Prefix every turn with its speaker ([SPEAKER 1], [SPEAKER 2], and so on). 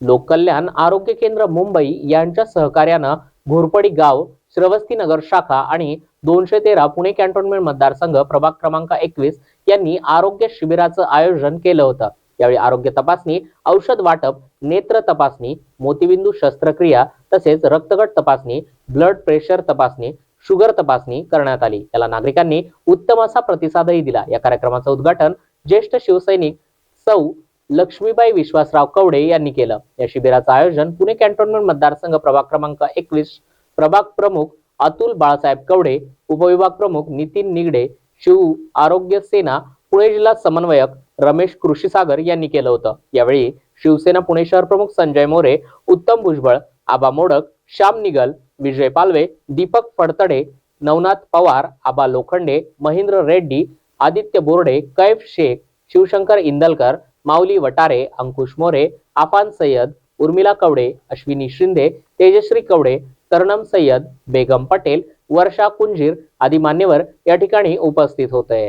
[SPEAKER 1] लोककल्याण आरोग्य केंद्र मुंबई यांच्या सहकार्यानं घोरपडी गाव श्रवस्ती नगर शाखा आणि दोनशे तेरा पुणे कॅन्टोन्मेंट मतदारसंघ प्रभाग क्रमांक एकवीस यांनी आरोग्य शिबिराचं आयोजन केलं होतं. यावेळी आरोग्य तपासणी औषध वाटप नेत्र तपासणी मोतीबिंदू शस्त्रक्रिया तसेच रक्तगट तपासणी ब्लड प्रेशर तपासणी शुगर तपासणी करण्यात आली. याला नागरिकांनी उत्तम असा प्रतिसादही दिला. या कार्यक्रमाचं उद्घाटन ज्येष्ठ शिवसैनिक सौ लक्ष्मीबाई विश्वासराव कवडे यांनी केलं. या शिबिराचं आयोजन पुणे कॅन्टोन्मेंट मतदारसंघ प्रभाग क्रमांक एकवीस प्रभाग प्रमुख अतुल बाळासाहेब कवडे उपविभाग प्रमुख नितीन निगडे शिव आरोग्य सेना पुणे जिल्हा समन्वयक रमेश कृषीसागर यांनी केलं होतं. यावेळी शिवसेना पुणे शहर प्रमुख संजय मोरे उत्तम भुजबळ आबा मोडक श्याम निगल विजय पालवे दीपक फडतडे नवनाथ पवार आबा लोखंडे महेंद्र रेड्डी आदित्य बोर्डे कैफ शेख शिवशंकर इंदलकर माऊली वटारे अंकुश मोरे आफान सय्यद उर्मिला कवडे अश्विनी शिंदे तेजश्री कवडे तरणम सय्यद बेगम पटेल वर्षा कुंजीर आदी मान्यवर या ठिकाणी उपस्थित होते.